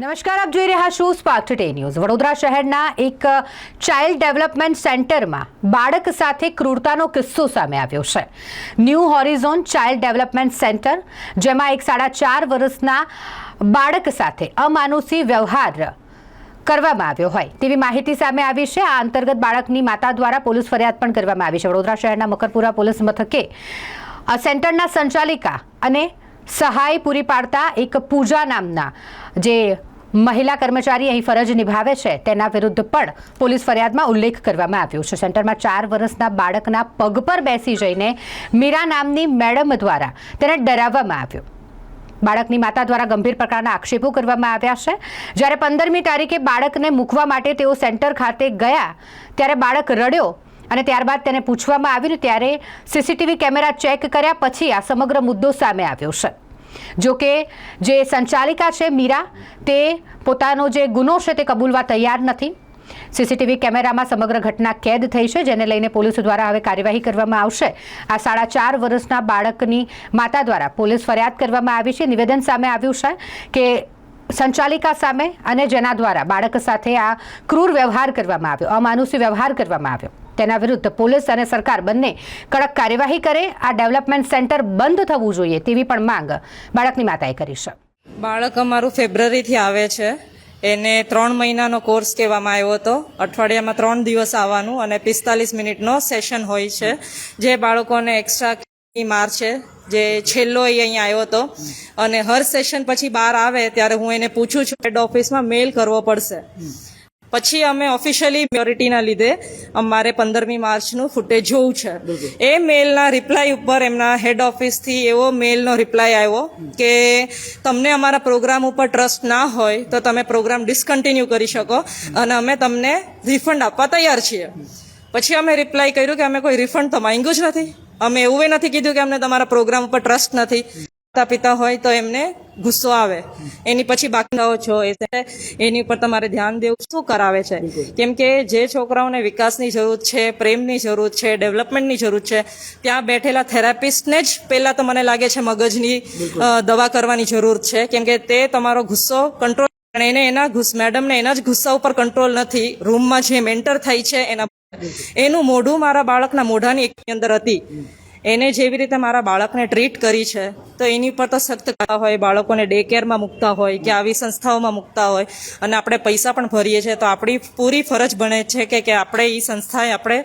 નમસ્કાર, આપ જોઈ રહ્યા છો સ્પાર્ક ટુડે ન્યૂઝ વડોદરા શહેરના એક ચાઇલ્ડ ડેવલપમેન્ટ સેન્ટરમાં બાળક સાથે ક્રૂરતાનો કિસ્સો સામે આવ્યો છે. New horizon child development centre જેમાં એક સાડા ચાર વર્ષના બાળક સાથે અમાનુષી વ્યવહાર કરવામાં આવ્યો હોય તેવી માહિતી સામે આવી છે. આ અંતર્ગત બાળકની માતા દ્વારા પોલીસ ફરિયાદ પણ કરવામાં આવી છે. વડોદરા શહેરના મકરપુરા પોલીસ મથકે સેન્ટરના સંચાલિકા અને સહાય પૂરી પાડતા એક પૂજા નામના જે મહિલા કર્મચારી અહીં ફરજ નિભાવે છે, તેના વિરુદ્ધ પણ પોલીસ ફરિયાદમાં ઉલ્લેખ કરવામાં આવ્યો છે. સેન્ટરમાં ચાર વર્ષના બાળકના પગ પર બેસી જઈને મીરા નામની મેડમ દ્વારા તેને ડરાવવામાં આવ્યો. બાળકની માતા દ્વારા ગંભીર પ્રકારના આક્ષેપો કરવામાં આવ્યા છે. જ્યારે પંદરમી તારીખે બાળકને મૂકવા માટે તેઓ સેન્ટર ખાતે ગયા, ત્યારે બાળક રડ્યો અને ત્યારબાદ તેને પૂછવામાં આવ્યું ત્યારે સીસીટીવી કેમેરા ચેક કર્યા પછી આ સમગ્ર મુદ્દો સામે આવ્યો છે. જોકે જે સંચાલિકા છે મીરા, તે પોતાનો જે ગુનો છે તે કબૂલવા તૈયાર નથી. સીસીટીવી કેમેરામાં સમગ્ર ઘટના કેદ થઈ છે, જેને લઈને પોલીસ દ્વારા હવે કાર્યવાહી કરવામાં આવશે. આ સાડા ચાર વર્ષના બાળકની માતા દ્વારા પોલીસ ફરિયાદ કરવામાં આવી છે. નિવેદન સામે આવ્યું છે કે સંચાલિકા સામે અને જેના દ્વારા બાળક સાથે આ ક્રૂર વ્યવહાર કરવામાં આવ્યો, અમાનુષી વ્યવહાર કરવામાં આવ્યો. તેના વિરુદ્ધ પોલીસ અને સરકાર બંને કડક કાર્યવાહી કરે, આ ડેવલપમેન્ટ સેન્ટર બંધ થવું જોઈએ તેવી પણ માંગ બાળકની માતાએ કરી છે. બાળક અમારું ફેબ્રુઆરીથી આવે છે. એને ત્રણ મહિનાનો કોર્સ કહેવામાં આવ્યો હતો. અઠવાડિયામાં ત્રણ દિવસ આવવાનું અને પિસ્તાલીસ મિનિટનો સેશન હોય છે. જે બાળકોને એક્સ્ટ્રા માર છે. જે છેલ્લો એ અહીંયા આવ્યો હતો. અને હર સેશન પછી બહાર આવે ત્યારે હું એને પૂછું છું હેડ ઓફિસમાં મેલ કરવો પડશે. પછી અમે ઓફિશિયલી પ્યોરિટીના લીધે અમારે પંદરમી માર્ચનું ફૂટેજ જોવું છે. એ મેલના રિપ્લાય ઉપર એમના હેડ ઓફિસથી એવો મેલનો રિપ્લાય આવ્યો કે તમને અમારા પ્રોગ્રામ ઉપર ટ્રસ્ટ ના હોય તો તમે પ્રોગ્રામ ડિસકન્ટિન્યુ કરી શકો અને અમે તમને રિફંડ આપવા તૈયાર છીએ. પછી અમે રિપ્લાય કર્યું કે અમે કોઈ રિફંડ તો માંગ્યું જ નથી. અમે એવું નથી કીધું કે અમને તમારા પ્રોગ્રામ ઉપર ટ્રસ્ટ નથી. માતા પિતા હોય તો એમને ગુસ્સો આવે. એની પછી બાકીઓ છો એની ઉપર તમારે ધ્યાન દેવું શું કરાવે છે? કેમ કે જે છોકરાઓને વિકાસની જરૂર છે, પ્રેમની જરૂર છે, ડેવલપમેન્ટની જરૂર છે, ત્યાં બેઠેલા થેરાપિસ્ટને જ પહેલાં તો મને લાગે છે મગજની દવા કરવાની જરૂર છે. કેમ કે તે તમારો ગુસ્સો કંટ્રોલ પણ એને એના ગુસ, મેડમને એના જ ગુસ્સા ઉપર કંટ્રોલ નથી. રૂમમાં જે મેન્ટર થાય છે એના એનું મોઢું મારા બાળકના મોઢાની અંદર હતી. એને જેવી રીતે મારા બાળકને ટ્રીટ કરી છે, તો એની પર તો સખ્ત કરતા હોય, બાળકોને ડે કેરમાં મૂકતા હોય કે આવી સંસ્થાઓમાં મૂકતા હોય, અને આપણે પૈસા પણ ભરીએ છીએ, તો આપણી પૂરી ફરજ બને છે કે કે આપણે એ સંસ્થાએ આપણે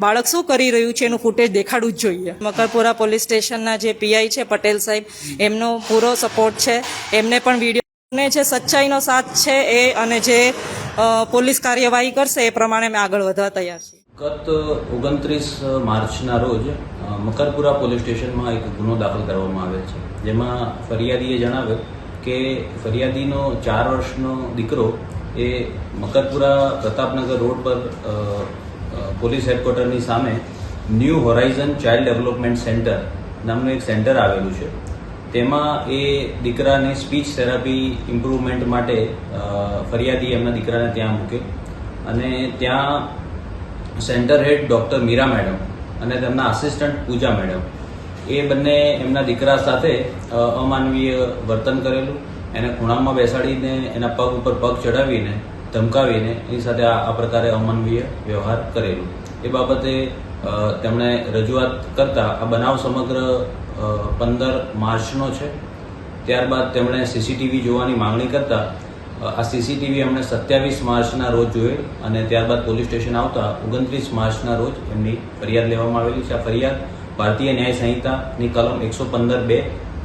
બાળક શું કરી રહ્યું છે એનું ફૂટેજ દેખાડવું જ જોઈએ. મકરપુરા પોલીસ સ્ટેશનના જે પીઆઈ છે, પટેલ સાહેબ, એમનો પૂરો સપોર્ટ છે. એમને પણ વીડિયો જે સચ્ચાઈનો સાથ છે એ, અને જે પોલીસ કાર્યવાહી કરશે એ પ્રમાણે અમે આગળ વધવા તૈયાર છીએ. ગત ઓગણત્રીસ માર્ચના રોજ મકરપુરા પોલીસ સ્ટેશનમાં એક ગુનો દાખલ કરવામાં આવેલ છે. જેમાં ફરિયાદીએ જણાવ્યું કે ફરિયાદીનો ચાર વર્ષનો દીકરો એ મકરપુરા પ્રતાપનગર રોડ પર પોલીસ હેડક્વાર્ટરની સામે new horizon child development centre નામનું એક સેન્ટર આવેલું છે. તેમાં એ દીકરાને સ્પીચ થેરાપી ઇમ્પ્રુવમેન્ટ માટે ફરિયાદી એમના દીકરાને ત્યાં મૂકે અને ત્યાં centre head doctor Meera madam અને તેમના આસિસ્ટન્ટ પૂજા મેડમ. એ બંને એમના દીકરા સાથે અમાનવીય વર્તન કરેલું. એને ખૂણામાં બેસાડીને, એના પગ ઉપર પગ ચડાવીને ધમકાવીને, એની સાથે આ પ્રકારે અમાનવીય વ્યવહાર કરેલું. એ બાબતે તેમણે રજૂઆત કરતા આ બનાવ સમગ્ર પંદર માર્ચનો છે. ત્યારબાદ તેમણે સીસીટીવી જોવાની માંગણી કરતા આ સીસીટીવી અમને સત્યાવીસ માર્ચના રોજ જોઈ અને ત્યારબાદ પોલીસ સ્ટેશન આવતા ઓગણત્રીસ માર્ચના રોજ એમની ફરિયાદ લેવામાં આવેલી છે. આ ફરિયાદ ભારતીય ન્યાય સંહિતાની કલમ એકસો પંદર બે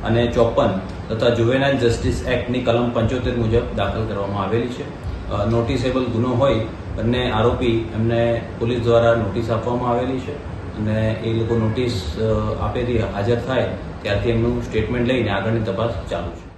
અને ચોપન તથા જુવેનાઇલ જસ્ટિસ એક્ટની કલમ પંચોતેર મુજબ દાખલ કરવામાં આવેલી છે. નોટિસેબલ ગુનો હોય બંને આરોપી એમને પોલીસ દ્વારા નોટિસ આપવામાં આવેલી છે અને એ લોકો નોટિસ આપેલી હાજર થાય ત્યારથી એમનું સ્ટેટમેન્ટ લઈને આગળની તપાસ ચાલુ છે.